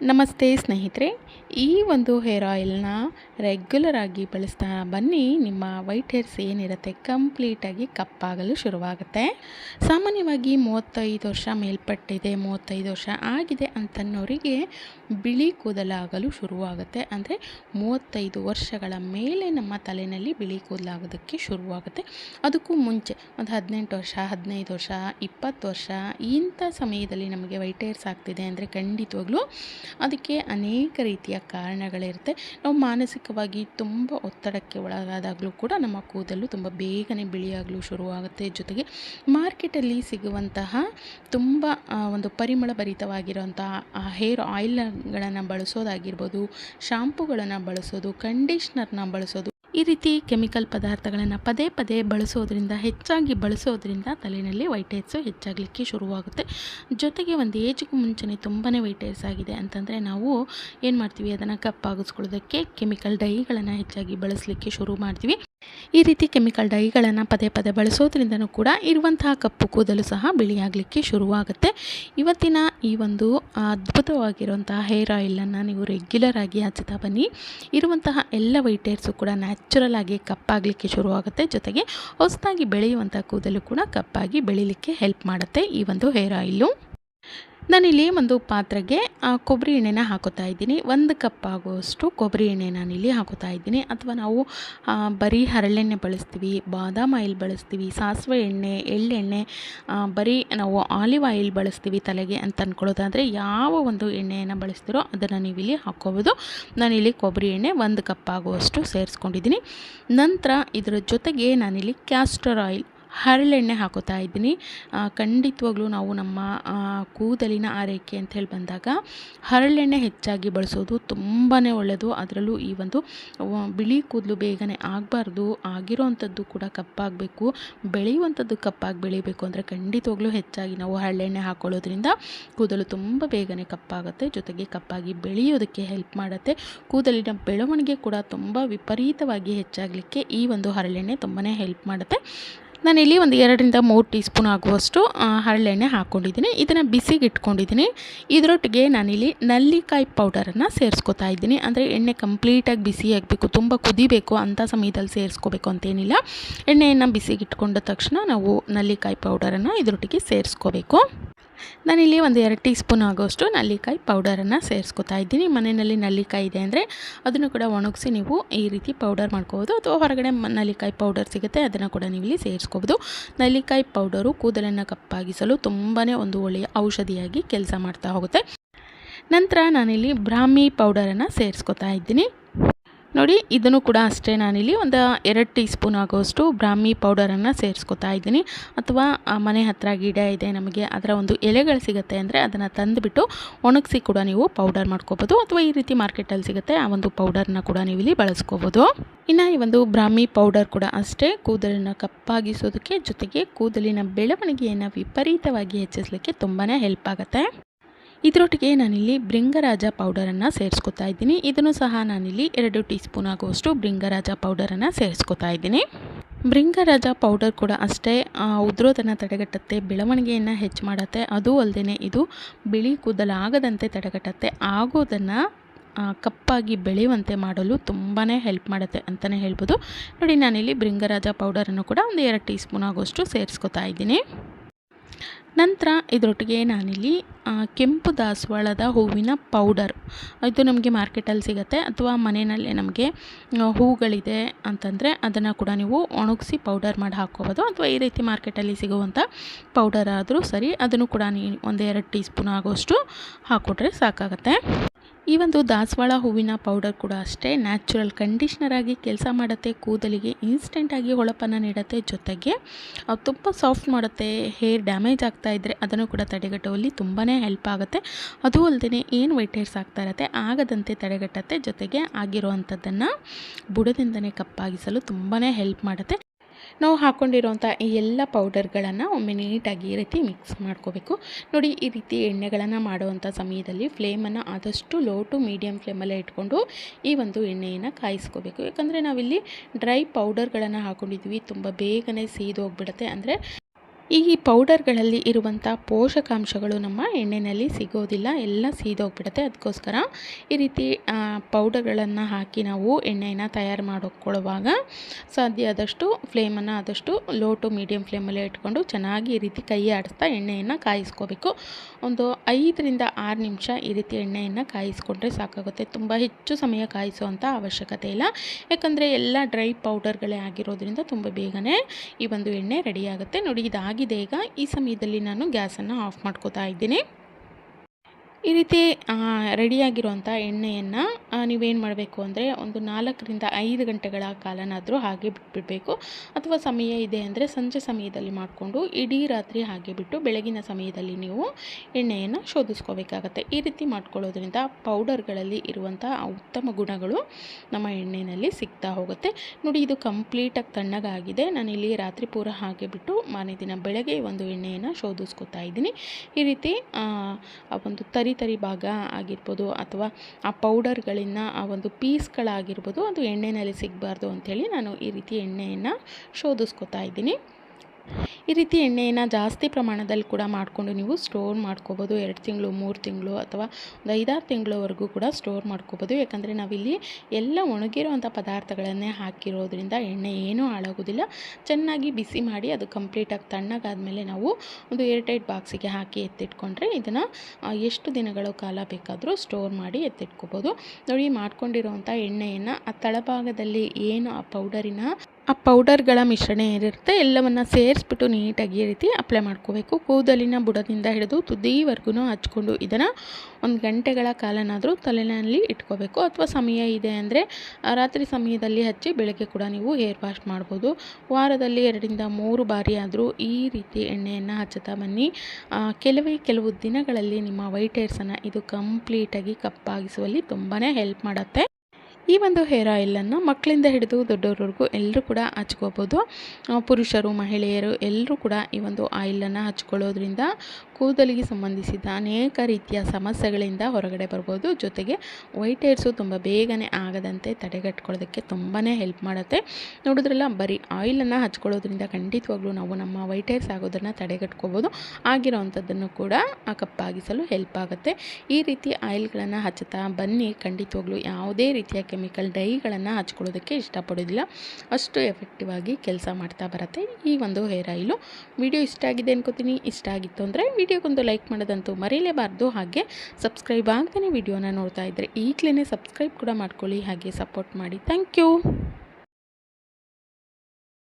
ನಮಸ್ತೆ ಸ್ನೇಹಿತರೆ, ಈ ಒಂದು ಹೇರ್ ಆಯಿಲ್ನ ರೆಗ್ಯುಲರ್ ಆಗಿ ಬಳಸ್ತಾ ಬನ್ನಿ. ನಿಮ್ಮ ವೈಟ್ ಹೇರ್ಸ್ ಏನಿರುತ್ತೆ ಕಂಪ್ಲೀಟಾಗಿ ಕಪ್ಪಾಗಲು ಶುರುವಾಗುತ್ತೆ. ಸಾಮಾನ್ಯವಾಗಿ ಮೂವತ್ತೈದು ವರ್ಷ ಮೇಲ್ಪಟ್ಟಿದೆ, ಮೂವತ್ತೈದು ವರ್ಷ ಆಗಿದೆ ಅಂತನ್ನೋರಿಗೆ ಬಿಳಿ ಕೂದಲಾಗಲು ಶುರುವಾಗುತ್ತೆ. ಅಂದರೆ ಮೂವತ್ತೈದು ವರ್ಷಗಳ ಮೇಲೆ ನಮ್ಮ ತಲೆಯಲ್ಲಿ ಬಿಳಿ ಕೂದಲಾಗೋದಕ್ಕೆ ಶುರುವಾಗುತ್ತೆ. ಅದಕ್ಕೂ ಮುಂಚೆ ಒಂದು ಹದಿನೆಂಟು ವರ್ಷ, ಹದಿನೈದು ವರ್ಷ, ಇಪ್ಪತ್ತು ವರ್ಷ ಇಂಥ ಸಮಯದಲ್ಲಿ ನಮಗೆ ವೈಟ್ ಹೇರ್ಸ್ ಆಗ್ತಿದೆ ಅಂದರೆ ಖಂಡಿತವಾಗ್ಲೂ ಅದಕ್ಕೆ ಅನೇಕ ರೀತಿಯ ಕಾರಣಗಳಿರುತ್ತೆ. ನಾವು ಮಾನಸಿಕವಾಗಿ ತುಂಬ ಒತ್ತಡಕ್ಕೆ ಒಳಗಾದಾಗಲೂ ಕೂಡ ನಮ್ಮ ಕೂದಲು ತುಂಬ ಬೇಗನೆ ಬಿಳಿಯಾಗಲು ಶುರುವಾಗುತ್ತೆ. ಜೊತೆಗೆ ಮಾರ್ಕೆಟಲ್ಲಿ ಸಿಗುವಂತಹ ತುಂಬ ಒಂದು ಪರಿಮಳ ಭರಿತವಾಗಿರುವಂತಹ ಹೇರ್ ಆಯಿಲ್ಗಳನ್ನು ಬಳಸೋದಾಗಿರ್ಬೋದು, ಶಾಂಪುಗಳನ್ನು ಬಳಸೋದು, ಕಂಡೀಷ್ನರ್ನ ಬಳಸೋದು ಈ ರೀತಿ ಕೆಮಿಕಲ್ ಪದಾರ್ಥಗಳನ್ನು ಪದೇ ಪದೇ ಬಳಸೋದ್ರಿಂದ, ಹೆಚ್ಚಾಗಿ ಬಳಸೋದ್ರಿಂದ ತಲೆಯಲ್ಲಿ ವೈಟ್ ಹೇರ್ಸು ಹೆಚ್ಚಾಗಲಿಕ್ಕೆ ಶುರುವಾಗುತ್ತೆ. ಜೊತೆಗೆ ಒಂದು ಏಜ್ಗೂ ಮುಂಚೆನೇ ತುಂಬಾ ವೈಟ್ ಹೇರ್ಸ್ ಆಗಿದೆ ಅಂತಂದರೆ ನಾವು ಏನು ಮಾಡ್ತೀವಿ? ಅದನ್ನು ಕಪ್ಪಾಗಿಸ್ಕೊಳ್ಳೋದಕ್ಕೆ ಕೆಮಿಕಲ್ ಡೈಗಳನ್ನು ಹೆಚ್ಚಾಗಿ ಬಳಸಲಿಕ್ಕೆ ಶುರು ಮಾಡ್ತೀವಿ. ಈ ರೀತಿ ಕೆಮಿಕಲ್ ಡೈಗಳನ್ನು ಪದೇ ಪದೇ ಬಳಸೋದ್ರಿಂದನೂ ಕೂಡ ಇರುವಂತಹ ಕಪ್ಪು ಕೂದಲು ಸಹ ಬಿಳಿಯಾಗಲಿಕ್ಕೆ ಶುರುವಾಗುತ್ತೆ. ಇವತ್ತಿನ ಈ ಒಂದು ಅದ್ಭುತವಾಗಿರುವಂತಹ ಹೇರ್ ಆಯಿಲನ್ನು ನೀವು ರೆಗ್ಯುಲರ್ ಆಗಿ ಹಚ್ಚುತ್ತಾ ಬನ್ನಿ. ಇರುವಂತಹ ಎಲ್ಲ ವೈಟ್ ಕೂಡ ನ್ಯಾಚುರಲ್ ಆಗಿ ಕಪ್ಪಾಗಲಿಕ್ಕೆ ಶುರುವಾಗುತ್ತೆ. ಜೊತೆಗೆ ಹೊಸದಾಗಿ ಬೆಳೆಯುವಂಥ ಕೂದಲು ಕೂಡ ಕಪ್ಪಾಗಿ ಬೆಳೀಲಿಕ್ಕೆ ಹೆಲ್ಪ್ ಮಾಡುತ್ತೆ ಈ ಒಂದು ಹೇರ್ ಆಯಿಲು ನಾನಿಲ್ಲಿ ಒಂದು ಪಾತ್ರೆಗೆ ಕೊಬ್ಬರಿ ಎಣ್ಣೆನ ಹಾಕೋತಾ ಇದ್ದೀನಿ. ಒಂದು ಕಪ್ ಆಗುವಷ್ಟು ಕೊಬ್ಬರಿ ಎಣ್ಣೆ ನಾನಿಲ್ಲಿ ಹಾಕೋತಾ ಇದ್ದೀನಿ. ಅಥವಾ ನಾವು ಬರೀ ಹರಳೆಣ್ಣೆ ಬಳಸ್ತೀವಿ, ಬಾದಾಮ್ ಆಯಿಲ್ ಬಳಸ್ತೀವಿ, ಸಾಸಿವೆ ಎಣ್ಣೆ, ಎಳ್ಳೆಣ್ಣೆ ಬರೀ ನಾವು ಆಲಿವ್ ಆಯಿಲ್ ಬಳಸ್ತೀವಿ ತಲೆಗೆ ಅಂತ ಅಂದ್ಕೊಳ್ಳೋದಾದರೆ ಯಾವ ಒಂದು ಎಣ್ಣೆಯನ್ನು ಬಳಸ್ತೀರೋ ಅದನ್ನು ನೀವು ಇಲ್ಲಿ ಹಾಕ್ಕೋಬೋದು. ನಾನಿಲ್ಲಿ ಕೊಬ್ಬರಿ ಎಣ್ಣೆ ಒಂದು ಕಪ್ ಆಗುವಷ್ಟು ಸೇರಿಸ್ಕೊಂಡಿದ್ದೀನಿ. ನಂತರ ಇದರ ಜೊತೆಗೆ ನಾನಿಲ್ಲಿ ಕ್ಯಾಸ್ಟರ್ ಆಯಿಲ್ ಹರಳೆಣ್ಣೆ ಹಾಕೋತಾ ಇದ್ದೀನಿ. ಖಂಡಿತವಾಗ್ಲೂ ನಾವು ನಮ್ಮ ಕೂದಲಿನ ಆರೈಕೆ ಅಂತ ಹೇಳಿ ಬಂದಾಗ ಹರಳೆಣ್ಣೆ ಹೆಚ್ಚಾಗಿ ಬಳಸೋದು ತುಂಬಾ ಒಳ್ಳೆಯದು ಅದರಲ್ಲೂ ಈ ಒಂದು ಬಿಳಿ ಕೂದಲು ಬೇಗನೆ ಆಗಬಾರ್ದು ಆಗಿರೋವಂಥದ್ದು ಕೂಡ ಕಪ್ಪಾಗಬೇಕು, ಬೆಳೆಯುವಂಥದ್ದು ಕಪ್ಪಾಗಿ ಬೆಳಿಬೇಕು ಅಂದರೆ ಖಂಡಿತವಾಗ್ಲೂ ಹೆಚ್ಚಾಗಿ ನಾವು ಹರಳೆಣ್ಣೆ ಹಾಕೊಳ್ಳೋದ್ರಿಂದ ಕೂದಲು ತುಂಬ ಬೇಗನೆ ಕಪ್ಪಾಗುತ್ತೆ, ಜೊತೆಗೆ ಕಪ್ಪಾಗಿ ಬೆಳೆಯೋದಕ್ಕೆ ಹೆಲ್ಪ್ ಮಾಡುತ್ತೆ. ಕೂದಲಿನ ಬೆಳವಣಿಗೆ ಕೂಡ ತುಂಬ ವಿಪರೀತವಾಗಿ ಹೆಚ್ಚಾಗಲಿಕ್ಕೆ ಈ ಒಂದು ಹರಳೆಣ್ಣೆ ತುಂಬಾ ಹೆಲ್ಪ್ ಮಾಡುತ್ತೆ. ನಾನಿಲ್ಲಿ ಒಂದು ಎರಡರಿಂದ ಮೂರು ಟೀ ಸ್ಪೂನ್ ಆಗುವಷ್ಟು ಹರಳೆಣ್ಣೆ ಹಾಕ್ಕೊಂಡಿದ್ದೀನಿ. ಇದನ್ನು ಬಿಸಿಗೆ ಇಟ್ಕೊಂಡಿದ್ದೀನಿ ಇದರೊಟ್ಟಿಗೆ ನಾನಿಲ್ಲಿ ನಲ್ಲಿಕಾಯಿ ಪೌಡರನ್ನು ಸೇರಿಸ್ಕೊತಾ ಇದ್ದೀನಿ. ಅಂದರೆ ಎಣ್ಣೆ ಕಂಪ್ಲೀಟಾಗಿ ಬಿಸಿ ಆಗಬೇಕು, ತುಂಬ ಕುದಿಬೇಕು ಅಂಥ ಸಮಯದಲ್ಲಿ ಸೇರಿಸ್ಕೋಬೇಕು ಅಂತೇನಿಲ್ಲ. ಎಣ್ಣೆಯನ್ನು ಬಿಸಿಗೆ ಇಟ್ಕೊಂಡ ತಕ್ಷಣ ನಾವು ನಲ್ಲಿಕಾಯಿ ಪೌಡರನ್ನು ಇದರೊಟ್ಟಿಗೆ ಸೇರಿಸ್ಕೋಬೇಕು. ನಾನಿಲ್ಲಿ ಒಂದು ಎರಡು ಟೀ ಸ್ಪೂನ್ ಆಗೋಷ್ಟು ನಲ್ಲಿಕಾಯಿ ಪೌಡರನ್ನು ಸೇರಿಸ್ಕೊತಾ ಇದ್ದೀನಿ. ಮನೆಯಲ್ಲಿ ನಲ್ಲಿಕಾಯಿ ಇದೆ ಅಂದರೆ ಅದನ್ನು ಕೂಡ ಒಣಗಿಸಿ ನೀವು ಈ ರೀತಿ ಪೌಡರ್ ಮಾಡ್ಕೋಬೋದು. ಅಥವಾ ಹೊರಗಡೆ ನಲ್ಲಿಕಾಯಿ ಪೌಡರ್ ಸಿಗುತ್ತೆ, ಅದನ್ನು ಕೂಡ ನೀವು ಇಲ್ಲಿ ಸೇರಿಸ್ಕೋಬೋದು. ನಲ್ಲಿಕಾಯಿ ಪೌಡರು ಕೂದಲನ್ನು ಕಪ್ಪಾಗಿಸಲು ತುಂಬಾ ಒಂದು ಒಳ್ಳೆಯ ಔಷಧಿಯಾಗಿ ಕೆಲಸ ಮಾಡ್ತಾ ಹೋಗುತ್ತೆ. ನಂತರ ನಾನಿಲ್ಲಿ ಬ್ರಾಹ್ಮಿ ಪೌಡರನ್ನು ಸೇರಿಸ್ಕೊತಾ ಇದ್ದೀನಿ. ನೋಡಿ, ಇದನ್ನು ಕೂಡ ಅಷ್ಟೇ ನಾನಿಲ್ಲಿ ಒಂದು ಎರಡು ಟೀ ಸ್ಪೂನ್ ಆಗೋಷ್ಟು ಬ್ರಾಹ್ಮಿ ಪೌಡರನ್ನು ಸೇರಿಸ್ಕೊತಾ ಇದ್ದೀನಿ. ಅಥವಾ ಮನೆ ಹತ್ತಿರ ಗಿಡ ಇದೆ, ನಮಗೆ ಅದರ ಒಂದು ಎಲೆಗಳು ಸಿಗುತ್ತೆ ಅಂದರೆ ಅದನ್ನು ತಂದುಬಿಟ್ಟು ಒಣಗಿಸಿ ಕೂಡ ನೀವು ಪೌಡರ್ ಮಾಡ್ಕೋಬೋದು. ಅಥವಾ ಈ ರೀತಿ ಮಾರ್ಕೆಟಲ್ಲಿ ಸಿಗುತ್ತೆ, ಆ ಒಂದು ಪೌಡರ್ನ ಕೂಡ ನೀವು ಇಲ್ಲಿ ಬಳಸ್ಕೋಬೋದು. ಇನ್ನು ಈ ಒಂದು ಬ್ರಾಹ್ಮಿ ಪೌಡರ್ ಕೂಡ ಅಷ್ಟೇ, ಕೂದಲನ್ನು ಕಪ್ಪಾಗಿಸೋದಕ್ಕೆ ಜೊತೆಗೆ ಕೂದಲಿನ ಬೆಳವಣಿಗೆಯನ್ನು ವಿಪರೀತವಾಗಿ ಹೆಚ್ಚಿಸಲಿಕ್ಕೆ ತುಂಬಾ ಹೆಲ್ಪ್ ಆಗುತ್ತೆ. ಇದರೊಟ್ಟಿಗೆ ನಾನಿಲ್ಲಿ ಭೃಂಗರಾಜ ಪೌಡರನ್ನು ಸೇರಿಸ್ಕೊತಾ ಇದ್ದೀನಿ. ಇದನ್ನು ಸಹ ನಾನಿಲ್ಲಿ ಎರಡು ಟೀ ಸ್ಪೂನ್ ಆಗುವಷ್ಟು ಭೃಂಗರಾಜ ಪೌಡರನ್ನು ಸೇರಿಸ್ಕೊತಾ ಇದ್ದೀನಿ. ಭೃಂಗರಾಜ ಪೌಡರ್ ಕೂಡ ಅಷ್ಟೇ ಉದ್ರೋದನ್ನು ತಡೆಗಟ್ಟತ್ತೆ, ಬೆಳವಣಿಗೆಯನ್ನು ಹೆಚ್ಚು ಮಾಡುತ್ತೆ. ಅದು ಅಲ್ಲದೆ ಇದು ಬಿಳಿ ಕೂದಲಾಗದಂತೆ ತಡೆಗಟ್ಟುತ್ತೆ. ಆಗೋದನ್ನು ಕಪ್ಪಾಗಿ ಬೆಳೆಯುವಂತೆ ಮಾಡಲು ತುಂಬಾ ಹೆಲ್ಪ್ ಮಾಡುತ್ತೆ ಅಂತಲೇ ಹೇಳ್ಬೋದು. ನೋಡಿ, ನಾನಿಲ್ಲಿ ಭೃಂಗರಾಜ ಪೌಡರನ್ನು ಕೂಡ ಒಂದು ಎರಡು ಟೀ ಸ್ಪೂನ್ ಆಗುವಷ್ಟು ಸೇರಿಸ್ಕೊತಾ ಇದ್ದೀನಿ. ನಂತರ ಇದರೊಟ್ಟಿಗೆ ನಾನಿಲ್ಲಿ ಕೆಂಪು ದಾಸವಾಳದ ಹೂವಿನ ಪೌಡರ್. ಇದು ನಮಗೆ ಮಾರ್ಕೆಟಲ್ಲಿ ಸಿಗುತ್ತೆ. ಅಥವಾ ಮನೆಯಲ್ಲೇ ನಮಗೆ ಹೂಗಳಿದೆ ಅಂತಂದರೆ ಅದನ್ನು ಕೂಡ ನೀವು ಒಣಗಿಸಿ ಪೌಡರ್ ಮಾಡಿ ಹಾಕ್ಕೋಬೋದು. ಅಥವಾ ಈ ರೀತಿ ಮಾರ್ಕೆಟಲ್ಲಿ ಸಿಗುವಂಥ ಪೌಡರ್ ಆದರೂ ಸರಿ, ಅದನ್ನು ಕೂಡ ನೀವು ಒಂದೆರಡು ಟೀ ಸ್ಪೂನ್ ಆಗೋಷ್ಟು ಹಾಕ್ಕೊಟ್ರೆ ಸಾಕಾಗುತ್ತೆ. ಈ ಒಂದು ದಾಸವಾಳ ಹೂವಿನ ಪೌಡರ್ ಕೂಡ ಅಷ್ಟೇ. ನ್ಯಾಚುರಲ್ ಕಂಡೀಷ್ನರ್ ಆಗಿ ಕೆಲಸ ಮಾಡುತ್ತೆ, ಕೂದಲಿಗೆ ಇನ್ಸ್ಟೆಂಟಾಗಿ ಹೊಳಪನ್ನು ನೀಡುತ್ತೆ ಜೊತೆಗೆ ಅದು ತುಂಬ ಸಾಫ್ಟ್ ಮಾಡುತ್ತೆ ಹೇರ್ ಡ್ಯಾಮೇಜ್ ಆಗ್ತಾ ಇದ್ದರೆ ಅದನ್ನು ಕೂಡ ತಡೆಗಟ್ಟುವಲ್ಲಿ ತುಂಬಾ ಹೆಲ್ಪ್ ಆಗುತ್ತೆ. ಅದು ಅಲ್ಲದೆ ಏನು ವೈಟ್ ಹೇರ್ಸ್ ಆಗ್ತಾ ಇರುತ್ತೆ, ಆಗದಂತೆ ತಡೆಗಟ್ಟುತ್ತೆ, ಜೊತೆಗೆ ಆಗಿರುವಂಥದ್ದನ್ನು ಬುಡದಿಂದನೇ ಕಪ್ಪಾಗಿಸಲು ತುಂಬಾ ಹೆಲ್ಪ್ ಮಾಡುತ್ತೆ. ನಾವು ಹಾಕ್ಕೊಂಡಿರೋಂಥ ಈ ಎಲ್ಲ ಪೌಡರ್ಗಳನ್ನು ಒಮ್ಮೆ ನೀಟಾಗಿ ಈ ರೀತಿ ಮಿಕ್ಸ್ ಮಾಡ್ಕೋಬೇಕು. ನೋಡಿ, ಈ ರೀತಿ ಎಣ್ಣೆಗಳನ್ನು ಮಾಡುವಂಥ ಸಮಯದಲ್ಲಿ ಫ್ಲೇಮನ್ನು ಆದಷ್ಟು ಲೋ ಟು ಮೀಡಿಯಮ್ ಫ್ಲೇಮಲ್ಲೇ ಇಟ್ಕೊಂಡು ಈ ಒಂದು ಎಣ್ಣೆಯನ್ನು ಕಾಯಿಸ್ಕೋಬೇಕು. ಯಾಕಂದರೆ ನಾವಿಲ್ಲಿ ಡ್ರೈ ಪೌಡರ್ಗಳನ್ನು ಹಾಕ್ಕೊಂಡಿದ್ವಿ ತುಂಬ ಬೇಗನೆ ಸೀದೋಗ್ಬಿಡುತ್ತೆ. ಅಂದರೆ ಈ ಪೌಡರ್ಗಳಲ್ಲಿ ಇರುವಂಥ ಪೋಷಕಾಂಶಗಳು ನಮ್ಮ ಎಣ್ಣೆಯಲ್ಲಿ ಸಿಗೋದಿಲ್ಲ, ಎಲ್ಲ ಸೀದೋಗ್ಬಿಡುತ್ತೆ. ಅದಕ್ಕೋಸ್ಕರ ಈ ರೀತಿ ಪೌಡರ್ಗಳನ್ನು ಹಾಕಿ ನಾವು ಎಣ್ಣೆಯನ್ನು ತಯಾರು ಮಾಡಿಕೊಳ್ಳುವಾಗ ಸಾಧ್ಯ ಆದಷ್ಟು ಫ್ಲೇಮನ್ನು, ಆದಷ್ಟು ಲೋ ಟು ಮೀಡಿಯಮ್ ಫ್ಲೇಮಲ್ಲೇ ಇಟ್ಕೊಂಡು ಚೆನ್ನಾಗಿ ಈ ರೀತಿ ಕೈ ಆಡಿಸ್ತಾ ಎಣ್ಣೆಯನ್ನು ಕಾಯಿಸ್ಕೋಬೇಕು. ಒಂದು ಐದರಿಂದ ಆರು ನಿಮಿಷ ಈ ರೀತಿ ಎಣ್ಣೆಯನ್ನು ಕಾಯಿಸ್ಕೊಂಡ್ರೆ ಸಾಕಾಗುತ್ತೆ. ತುಂಬ ಹೆಚ್ಚು ಸಮಯ ಕಾಯಿಸುವಂಥ ಅವಶ್ಯಕತೆ ಇಲ್ಲ. ಯಾಕಂದರೆ ಎಲ್ಲ ಡ್ರೈ ಪೌಡರ್ಗಳೇ ಆಗಿರೋದ್ರಿಂದ ತುಂಬ ಬೇಗನೆ ಈ ಒಂದು ಎಣ್ಣೆ ರೆಡಿಯಾಗುತ್ತೆ ನೋಡಿ, ಇದಾಗಿ ಆಗಿದೆ. ಈಗ ಈ ಸಮಯದಲ್ಲಿ ನಾನು ಗ್ಯಾಸನ್ನು ಆಫ್ ಮಾಡ್ಕೋತಾ ಇದ್ದೀನಿ. ಈ ರೀತಿ ರೆಡಿಯಾಗಿರುವಂಥ ಎಣ್ಣೆಯನ್ನು ನೀವೇನು ಮಾಡಬೇಕು ಅಂದರೆ ಒಂದು ನಾಲ್ಕರಿಂದ ಐದು ಗಂಟೆಗಳ ಕಾಲನಾದರೂ ಹಾಗೆ ಬಿಟ್ಬಿಡಬೇಕು. ಅಥವಾ ಸಮಯ ಇದೆ ಅಂದರೆ ಸಂಜೆ ಸಮಯದಲ್ಲಿ ಮಾಡಿಕೊಂಡು ಇಡೀ ರಾತ್ರಿ ಹಾಗೆ ಬಿಟ್ಟು ಬೆಳಗಿನ ಸಮಯದಲ್ಲಿ ನೀವು ಎಣ್ಣೆಯನ್ನು ಶೋಧಿಸ್ಕೋಬೇಕಾಗತ್ತೆ. ಈ ರೀತಿ ಮಾಡ್ಕೊಳ್ಳೋದ್ರಿಂದ ಪೌಡರ್ಗಳಲ್ಲಿ ಇರುವಂಥ ಉತ್ತಮ ಗುಣಗಳು ನಮ್ಮ ಎಣ್ಣೆಯಲ್ಲಿ ಸಿಗ್ತಾ ಹೋಗುತ್ತೆ. ನೋಡಿ, ಇದು ಕಂಪ್ಲೀಟಾಗಿ ತಣ್ಣಗಾಗಿದೆ. ನಾನಿಲ್ಲಿ ರಾತ್ರಿ ಪೂರ ಹಾಗೆ ಬಿಟ್ಟು ಮಾರನೇ ದಿನ ಬೆಳಗ್ಗೆ ಒಂದು ಎಣ್ಣೆಯನ್ನು ಶೋಧಿಸ್ಕೋತಾ ಇದ್ದೀನಿ. ಈ ರೀತಿ ಆ ಒಂದು ತರಿ ತರಿ ಭಾಗ ಆಗಿರ್ಬೋದು ಅಥವಾ ಆ ಪೌಡರ್ಗಳನ್ನು ಆ ಒಂದು ಪೀಸ್ಗಳಾಗಿರ್ಬೋದು ಅದು ಎಣ್ಣೆಯಲ್ಲಿ ಸಿಗಬಾರ್ದು ಅಂಥೇಳಿ ನಾನು ಈ ರೀತಿ ಎಣ್ಣೆಯನ್ನು ಶೋಧಿಸ್ಕೊತಾ ಇದ್ದೀನಿ. ಈ ರೀತಿ ಎಣ್ಣೆಯನ್ನು ಜಾಸ್ತಿ ಪ್ರಮಾಣದಲ್ಲಿ ಕೂಡ ಮಾಡಿಕೊಂಡು ನೀವು ಸ್ಟೋರ್ ಮಾಡ್ಕೋಬೋದು. ಎರಡು ತಿಂಗಳು, ಮೂರು ತಿಂಗಳು ಅಥವಾ ಒಂದು ಐದಾರು ತಿಂಗಳವರೆಗೂ ಕೂಡ ಸ್ಟೋರ್ ಮಾಡ್ಕೋಬೋದು. ಯಾಕಂದರೆ ನಾವಿಲ್ಲಿ ಎಲ್ಲ ಒಣಗಿರುವಂಥ ಪದಾರ್ಥಗಳನ್ನೇ ಹಾಕಿರೋದ್ರಿಂದ ಎಣ್ಣೆ ಏನೂ ಹಾಳಾಗೋದಿಲ್ಲ. ಚೆನ್ನಾಗಿ ಬಿಸಿ ಮಾಡಿ ಅದು ಕಂಪ್ಲೀಟಾಗಿ ತಣ್ಣಗಾದಮೇಲೆ ನಾವು ಒಂದು ಏರ್ಟೈಟ್ ಬಾಕ್ಸಿಗೆ ಹಾಕಿ ಎತ್ತಿಟ್ಕೊಂಡ್ರೆ ಇದನ್ನು ಎಷ್ಟು ದಿನಗಳ ಕಾಲ ಬೇಕಾದರೂ ಸ್ಟೋರ್ ಮಾಡಿ ಎತ್ತಿಟ್ಕೋಬೋದು. ನೋಡಿ, ಮಾಡ್ಕೊಂಡಿರುವಂಥ ಎಣ್ಣೆಯನ್ನು ಆ ತಳಭಾಗದಲ್ಲಿ ಏನು ಆ ಪೌಡರಿನ ಆ ಪೌಡರ್ಗಳ ಮಿಶ್ರಣ ಏನಿರುತ್ತೆ ಎಲ್ಲವನ್ನು ಸೇರಿಸ್ಬಿಟ್ಟು ನೀಟಾಗಿ ಈ ರೀತಿ ಅಪ್ಲೈ ಮಾಡ್ಕೋಬೇಕು. ಕೂದಲಿನ ಬುಡದಿಂದ ಹಿಡಿದು ತುದಿವರೆಗೂ ಹಚ್ಕೊಂಡು ಇದನ್ನು ಒಂದು ಗಂಟೆಗಳ ಕಾಲನಾದರೂ ತಲೆನಲ್ಲಿ ಇಟ್ಕೋಬೇಕು. ಅಥವಾ ಸಮಯ ಇದೆ ಅಂದರೆ ರಾತ್ರಿ ಸಮಯದಲ್ಲಿ ಹಚ್ಚಿ ಬೆಳಗ್ಗೆ ಕೂಡ ನೀವು ಹೇರ್ ವಾಶ್ ಮಾಡ್ಬೋದು. ವಾರದಲ್ಲಿ ಎರಡರಿಂದ ಮೂರು ಬಾರಿ ಆದರೂ ಈ ರೀತಿ ಎಣ್ಣೆಯನ್ನು ಹಚ್ಚುತ್ತಾ ಬನ್ನಿ. ಕೆಲವೇ ಕೆಲವು ದಿನಗಳಲ್ಲಿ ನಿಮ್ಮ ವೈಟ್ ಹೇರ್ಸನ್ನು ಇದು ಕಂಪ್ಲೀಟಾಗಿ ಕಪ್ಪಾಗಿಸುವಲ್ಲಿ ತುಂಬಾ ಹೆಲ್ಪ್ ಮಾಡುತ್ತೆ. ಈ ಒಂದು ಹೇರ್ ಆಯಿಲನ್ನು ಮಕ್ಕಳಿಂದ ಹಿಡಿದು ದೊಡ್ಡವ್ರವರೆಗೂ ಎಲ್ಲರೂ ಕೂಡ ಹಚ್ಕೋಬೋದು. ಪುರುಷರು, ಮಹಿಳೆಯರು ಎಲ್ಲರೂ ಕೂಡ ಈ ಒಂದು ಆಯಿಲನ್ನು ಹಚ್ಕೊಳ್ಳೋದ್ರಿಂದ ಕೂದಲಿಗೆ ಸಂಬಂಧಿಸಿದ ಅನೇಕ ರೀತಿಯ ಸಮಸ್ಯೆಗಳಿಂದ ಹೊರಗಡೆ ಬರ್ಬೋದು. ಜೊತೆಗೆ ವೈಟ್ ಹೇರ್ಸು ತುಂಬ ಬೇಗನೆ ಆಗದಂತೆ ತಡೆಗಟ್ಕೊಳ್ಳೋದಕ್ಕೆ ತುಂಬಾ ಹೆಲ್ಪ್ ಮಾಡುತ್ತೆ. ನೋಡಿದ್ರಲ್ಲ, ಬರೀ ಆಯಿಲನ್ನು ಹಚ್ಕೊಳ್ಳೋದ್ರಿಂದ ಖಂಡಿತವಾಗ್ಲೂ ನಾವು ನಮ್ಮ ವೈಟ್ ಹೇರ್ಸ್ ಆಗೋದನ್ನು ತಡೆಗಟ್ಕೋಬೋದು. ಆಗಿರೋವಂಥದ್ದನ್ನು ಕೂಡ ಕಪ್ಪಾಗಿಸಲು ಹೆಲ್ಪ್ ಆಗುತ್ತೆ. ಈ ರೀತಿ ಆಯಿಲ್ಗಳನ್ನು ಹಚ್ಚುತ್ತಾ ಬನ್ನಿ. ಖಂಡಿತವಾಗ್ಲೂ ಯಾವುದೇ ರೀತಿಯ ಕೆಮಿಕಲ್ ಡೈಗಳನ್ನು ಹಚ್ಕೊಳ್ಳೋದಕ್ಕೆ ಇಷ್ಟಪಡೋದಿಲ್ಲ. ಅಷ್ಟು ಎಫೆಕ್ಟಿವ್ ಆಗಿ ಕೆಲಸ ಮಾಡ್ತಾ ಬರುತ್ತೆ ಈ ಒಂದು ಹೇರ್ ಆಯಿಲು. ವಿಡಿಯೋ ಇಷ್ಟ ಆಗಿದೆ ಅನ್ಕೋತೀನಿ. ಇಷ್ಟ ಆಗಿತ್ತು ಅಂದರೆ ವಿಡಿಯೋಗೊಂದು ಲೈಕ್ ಮಾಡೋದಂತೂ ಮರೀಲೇಬಾರ್ದು. ಹಾಗೆ ಸಬ್ಸ್ಕ್ರೈಬ್ ಆಗ್ದೇ ವಿಡಿಯೋನ ನೋಡ್ತಾ ಇದ್ದರೆ ಈಗಲೇ ಸಬ್ಸ್ಕ್ರೈಬ್ ಕೂಡ ಮಾಡ್ಕೊಳ್ಳಿ. ಹಾಗೆ ಸಪೋರ್ಟ್ ಮಾಡಿ. Thank you.